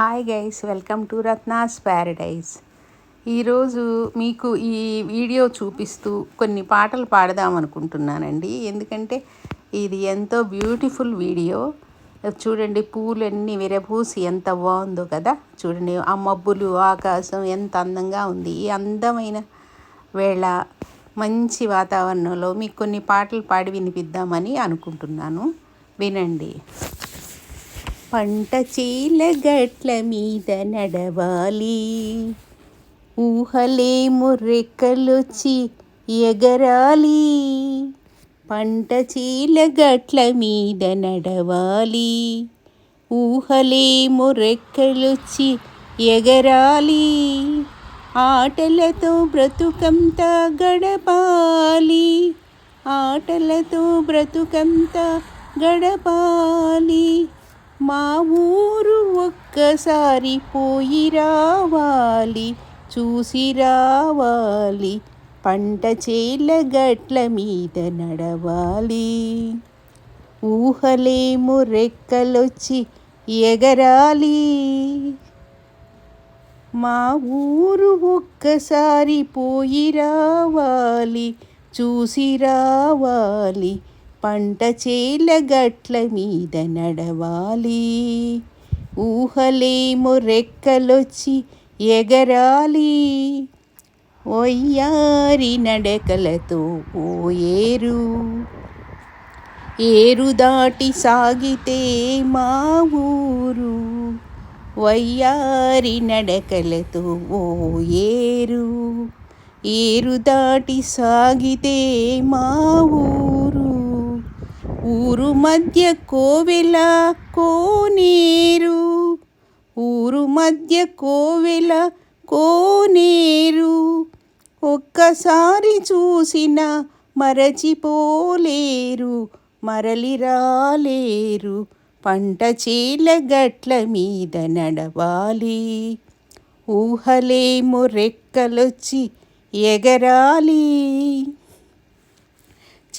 Hi guys welcome to Ratna's paradise ఈరోజు మీకు ఈ వీడియో చూపిస్తూ కొన్ని పాటలు పాడదాం అనుకుంటున్నానండి. ఎందుకంటే ఇది ఎంతో బ్యూటిఫుల్ వీడియో. చూడండి పూలన్నీ విరబూసి ఎంత బాగుందో కదా. చూడండి ఆ మబ్బులు ఆకాశం ఎంత అందంగా ఉంది. ఈ అందమైన వేళ మంచి వాతావరణంలో మీకు కొన్ని పాటలు పాడి వినిపిద్దామని అనుకుంటున్నాను. వినండి. పంట చీల గట్ల మీద నడవాలి. ఊహలేము రెక్కలొచ్చి ఎగరాలి. పంట చీల గట్ల మీద నడవాలి. ఊహలేము రెక్కలొచ్చి ఎగరాలి. ఆటలతో బ్రతుకంతా గడపాలి. ఆటలతో బ్రతుకంతా గడపాలి. మా ఊరు ఒక్కసారి పోయి రావాలి చూసి రావాలి. పంట చేల గట్ల మీద నడవాలి. ఊహలేము రెక్కలొచ్చి ఎగరాలి. మా ఊరు ఒక్కసారి పోయి రావాలి చూసి రావాలి. పంట చేల గట్ల మీద నడవాలి. ఊహలేమో రెక్కలొచ్చి ఎగరాలి. ఒయ్యారి నడకలతో పోయేరు. ఏరు దాటి సాగితే మా ఊరు. వయ్యారి నడకలతో ఓ ఏరు ఏరు దాటి సాగితే మా ఊరు. ఊరు మధ్య కోవెల కోనేరు. ఊరు మధ్య కోవెల కోనేరు. ఒక్కసారి చూసిన మరచిపోలేరు మరలి రాలేరు. పంట చీల గట్ల మీద నడవాలి. ఊహలేమో రెక్కలొచ్చి ఎగరాలి.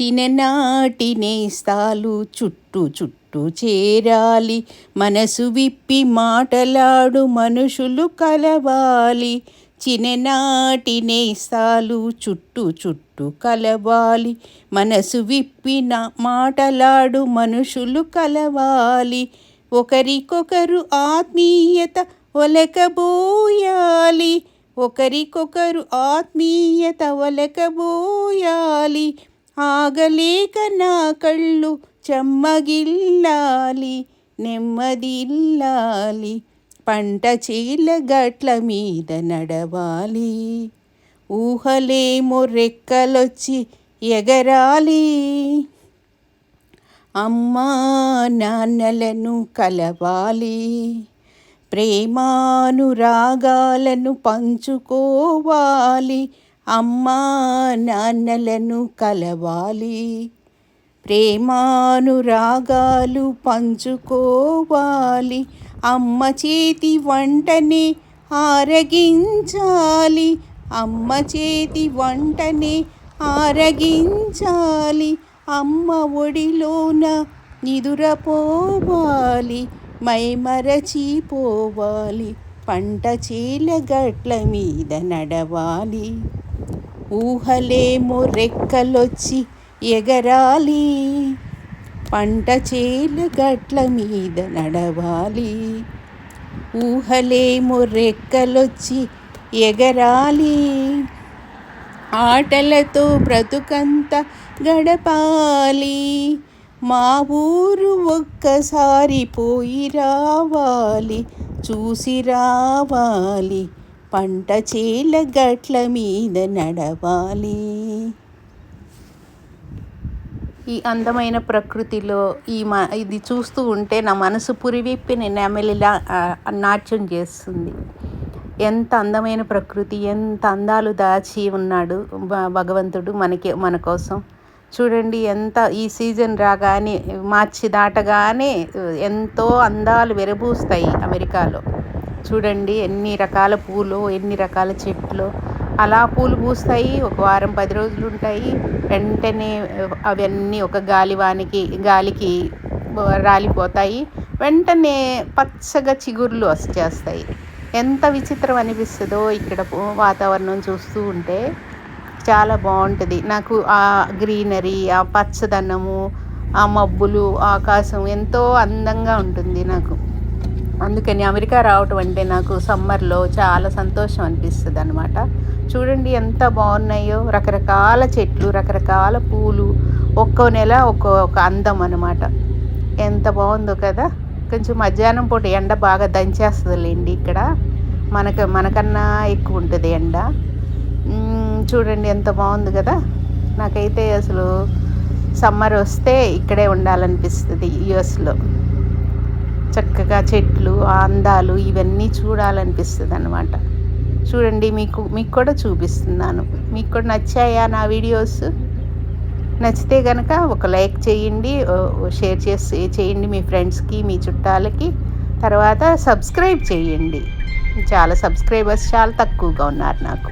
చిన్ననాటి నేస్తాలు చుట్టూ చుట్టూ చేరాలి. మనసు విప్పి మాటలాడు మనుషులు కలవాలి. చిన్ననాటి నేస్తాలు చుట్టూ చుట్టూ కలవాలి. మనసు నా మాటలాడు మనుషులు కలవాలి. ఒకరికొకరు ఆత్మీయత ఒలకబోయాలి. ఒకరికొకరు ఆత్మీయత ఒలకబోయాలి. ఆగలేక నా కళ్ళు చెమ్మగిల్లాలి నెమ్మదిల్లాలి పంట చీల గట్ల మీద నడవాలి. ఊహలేమో రెక్కలొచ్చి ఎగరాలి. అమ్మా నాన్నలను కలవాలి ప్రేమానురాగాలను పంచుకోవాలి అమ్మా నాన్నలను కలవాలి. ప్రేమానురాగాలు పంచుకోవాలి. అమ్మ చేతి వంటనే ఆరగించాలి. అమ్మ చేతి వంటనే ఆరగించాలి. అమ్మ ఒడిలోన నిదురపోవాలి. మైమరచిపోవాలి పంట చీల గట్ల మీద నడవాలి. ఊహలేమో రెక్కలొచ్చి ఎగరాలి. పంట చేల గట్ల మీద నడవాలి. ఊహలేమో రెక్కలొచ్చి ఎగరాలి. ఆటలతో బ్రతుకంత గడపాలి. మా ఊరు ఒక్కసారి పోయి రావాలి చూసి రావాలి. పంట చేల గట్ల మీద నడవాలి. ఈ అందమైన ప్రకృతిలో ఈ మ ఇది చూస్తూ ఉంటే నా మనసు పురివిప్పిన నెమలిలా నాట్యం చేస్తుంది. ఎంత అందమైన ప్రకృతి ఎంత అందాలు దాచి ఉన్నాడు భగవంతుడు మనకి మన కోసం. చూడండి ఎంత ఈ సీజన్ రాగానే మార్చి దాటగానే ఎంతో అందాలు విరబూస్తాయి అమెరికాలో. చూడండి ఎన్ని రకాల పూలు ఎన్ని రకాల చెట్లు. అలా పూలు పూస్తాయి ఒక వారం పది రోజులు ఉంటాయి వెంటనే అవన్నీ ఒక గాలివానికి గాలికి రాలిపోతాయి. వెంటనే పచ్చగా చిగుర్లు వచ్చేస్తాయి. ఎంత విచిత్రం అనిపిస్తుందో ఇక్కడ వాతావరణం చూస్తూ ఉంటే చాలా బాగుంటుంది. నాకు ఆ గ్రీనరీ ఆ పచ్చదనము ఆ మబ్బులు ఆకాశం ఎంతో అందంగా ఉంటుంది నాకు. అందుకని అమెరికా రావటం అంటే నాకు సమ్మర్లో చాలా సంతోషం అనిపిస్తుంది అనమాట చూడండి ఎంత బాగున్నాయో. రకరకాల చెట్లు రకరకాల పూలు ఒక్కో నెల ఒక్కో ఒక అందం అనమాట ఎంత బాగుందో కదా. కొంచెం మధ్యాహ్నం పూట ఎండ బాగా దంచేస్తుందిలేండి ఇక్కడ. మనకు మనకన్నా ఎక్కువ ఉంటుంది ఎండ చూడండి ఎంత బాగుంది కదా. నాకైతే అసలు సమ్మర్ వస్తే ఇక్కడే ఉండాలనిపిస్తుంది యుఎస్లో. చక్కగా చెట్లు అందాలు ఇవన్నీ చూడాలనిపిస్తుంది అనమాట చూడండి మీకు మీకు కూడా చూపిస్తున్నాను. మీకు కూడా నచ్చాయా నా వీడియోస్? నచ్చితే కనుక ఒక లైక్ చేయండి షేర్ చేసి చేయండి మీ ఫ్రెండ్స్కి మీ చుట్టాలకి. తర్వాత సబ్స్క్రైబ్ చేయండి. చాలా సబ్స్క్రైబర్స్ చాలా తక్కువగా ఉన్నారు నాకు.